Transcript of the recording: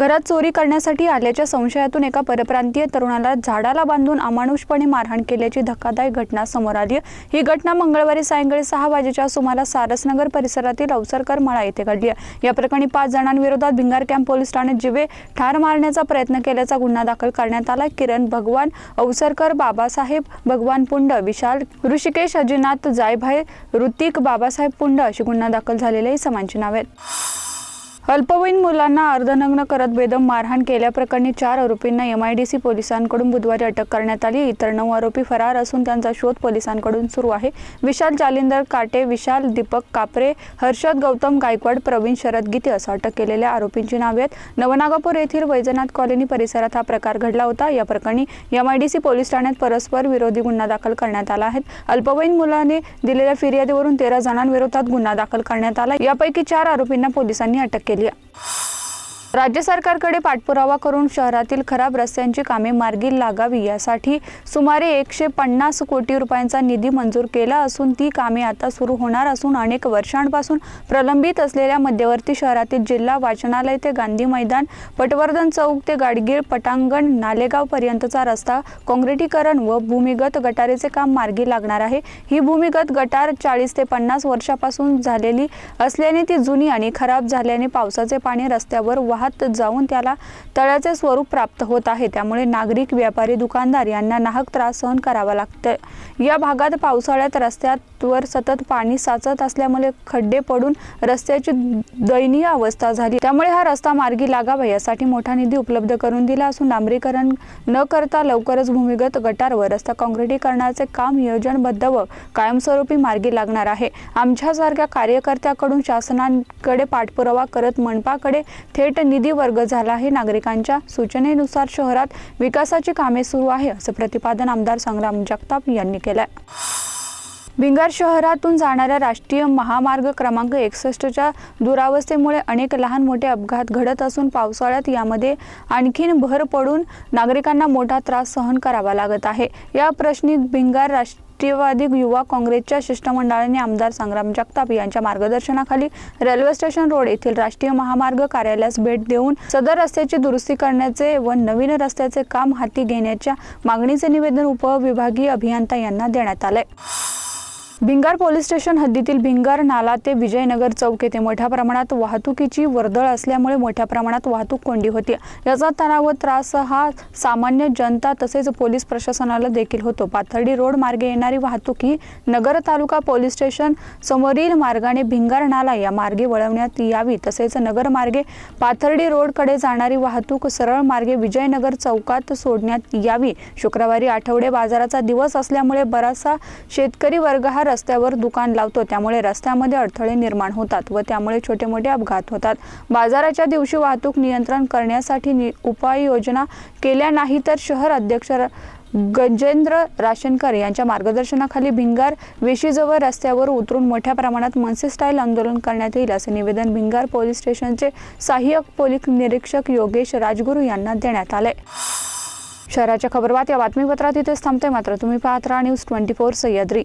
घरात चोरी करण्यासाठी आल्याच्या संशयातून एका परप्रांतीय तरुणाला झाडाला बांधून अमानुषपणे मारहाण केल्याची धक्कादायक घटना समोर आली ही घटना मंगळवारी सायंकाळी सहा वाजेच्या सुमारास सारसनगर परिसरातील अवसरकर मळा येथे घडली आहे. या प्रकरणी पाच जणांविरोधात भिंगार कॅम्प पोलीस ठाण्यात जिवे ठार मारण्याचा प्रयत्न केल्याचा गुन्हा दाखल करण्यात आला. किरण भगवान अवसरकर बाबासाहेब भगवान पुंड विशाल ऋषिकेश अजिनाथ जायभाई ऋतिक बाबासाहेब पुंड अशी गुन्हा दाखल झालेल्या समांची नावे आहेत. अल्पवयीन मुलांना अर्धनग्न करत बेदम मारहाण केल्याप्रकरणी चार आरोपींना एमआयडीसी पोलिसांकडून बुधवारी अटक करण्यात आली. इतर नऊ आरोपी फरार असून त्यांचा शोध पोलिसांकडून सुरू आहे. विशाल जालिंदर काटे विशाल दीपक कापरे हर्षद गौतम गायकवाड प्रवीण शरद गीते असं अटक केलेल्या आरोपींची नावे आहेत. नवनागापूर येथील वैजनाथ कॉलनी परिसरात हा प्रकार घडला होता. या प्रकरणी एमआयडीसी पोलीस ठाण्यात परस्पर विरोधी गुन्हा दाखल करण्यात आला आहे. अल्पवयीन मुलाने दिलेल्या फिर्यादीवरून तेरा जणांविरोधात गुन्हा दाखल करण्यात आला. यापैकी चार आरोपींना पोलिसांनी अटक केली. आहे राज्य सरकारकडे पाठपुरावा करून शहरातील खराब रस्त्यांची कामे मार्गी लागावी यासाठी सुमारे एकशे पन्नास कोटी रुपयांचा निधी मंजूर केला असून ती कामे आता सुरू होणार असून अनेक वर्षांपासून प्रलंबित असलेल्या मध्यवर्ती शहरातील जिल्हा वाचनालय ते गांधी मैदान पटवर्धन चौक ते गाडगीळ पटांगण नालेगाव पर्यंतचा रस्ता काँक्रिटीकरण व भूमिगत गटारीचे काम मार्गी लागणार आहे. ही भूमिगत गटार चाळीस ते पन्नास वर्षापासून झालेली असल्याने ती जुनी आणि खराब झाल्याने पावसाचे पाणी रस्त्यावर वाहत जाऊन त्याला तळ्याचे स्वरूप प्राप्त होत आहे. त्यामुळे नागरिक व्यापारी दुकानदार यांना नाहक त्रास सहन करावा लागतं या भागात पावसाळ्यात रस्त्यावर सतत पाणी साचत असल्यामुळे खड्डे पडून रस्त्याची दयनीय अवस्था झाली. त्यामुळे हा रस्ता मार्गी लागावा यासाठी मोठा निधी उपलब्ध करून दिला असून डांबरीकरण न करता लवकरच भूमिगत गटार व रस्ता काँक्रिटीकरणाचे काम नियोजनबद्ध व कायमस्वरूपी मार्गी लागणार आहे. आमच्यासारख्या कार्यकर्त्याकडून शासनाकडे पाठपुरावा करत मनपाकडे थेट निधी वर्ग झाला आहे. नागरिकांच्या सूचनेनुसार शहरात विकासाची कामे सुरू आहे असं प्रतिपादन आमदार संग्राम जगताप यांनी केलंय. भिंगार शहरातून जाणाऱ्या राष्ट्रीय महामार्ग क्रमांक एकसष्टच्या दुरावस्थेमुळे अनेक लहान मोठे अपघात घडत असून पावसाळ्यात यामध्ये आणखीन भर पडून नागरिकांना मोठा त्रास सहन करावा लागत आहे. या प्रश्नी भिंगार राष्ट्र राष्ट्रीयवादी युवा काँग्रेसच्या शिष्टमंडळाने आमदार संग्राम जगताप यांच्या मार्गदर्शनाखाली रेल्वे स्टेशन रोड येथील राष्ट्रीय महामार्ग कार्यालयास भेट देऊन सदर रस्त्याची दुरुस्ती करण्याचे व नवीन रस्त्याचे काम हाती घेण्याच्या मागणीचे निवेदन उपविभागीय अभियंता यांना देण्यात आले. भिंगार पोलीस स्टेशन हद्दीतील भिंगार नाला ते विजयनगर चौक येथे मोठ्या प्रमाणात वाहतुकीची वर्दळ असल्यामुळे मोठ्या प्रमाणात वाहतूक कोंडी होती. याचा तणाव व त्रास हा सामान्य जनता तसेच पोलीस प्रशासनाला देखील होतो. पाथर्डी रोड मार्गे येणारी वाहतूक ही नगर तालुका पोलीस स्टेशन समोरील मार्गाने भिंगार नाला या मार्गे वळवण्यात यावी. तसेच नगर मार्गे पाथर्डी रोडकडे जाणारी वाहतूक सरळ मार्गे विजयनगर चौकात सोडण्यात यावी. शुक्रवारी आठवडे बाजाराचा दिवस असल्यामुळे बराचसा शेतकरी वर्ग हा रस्त्यावर दुकान लावतो त्यामुळे रस्त्यामध्ये अडथळे निर्माण होतात व त्यामुळे छोटे मोठे अपघात होतात. बाजाराच्या दिवशी वाहतूक नियंत्रण करण्यासाठी नि- उपाययोजना केल्या नाही तर शहर अध्यक्ष गजेंद्र राशनकर यांच्या मार्गदर्शनाखाली भिंगार वेशीजवळ रस्त्यावर उतरून मोठ्या प्रमाणात मनसे स्टाईल आंदोलन करण्यात येईल असे निवेदन भिंगार पोलीस स्टेशनचे सहाय्यक पोलीस निरीक्षक योगेश राजगुरू यांना देण्यात आले. शहराच्या खबरबात या बातमीपत्रात इथेच थांबते मात्र तुम्ही पाहत राहा न्यूज ट्वेंटी फोर सह्याद्री.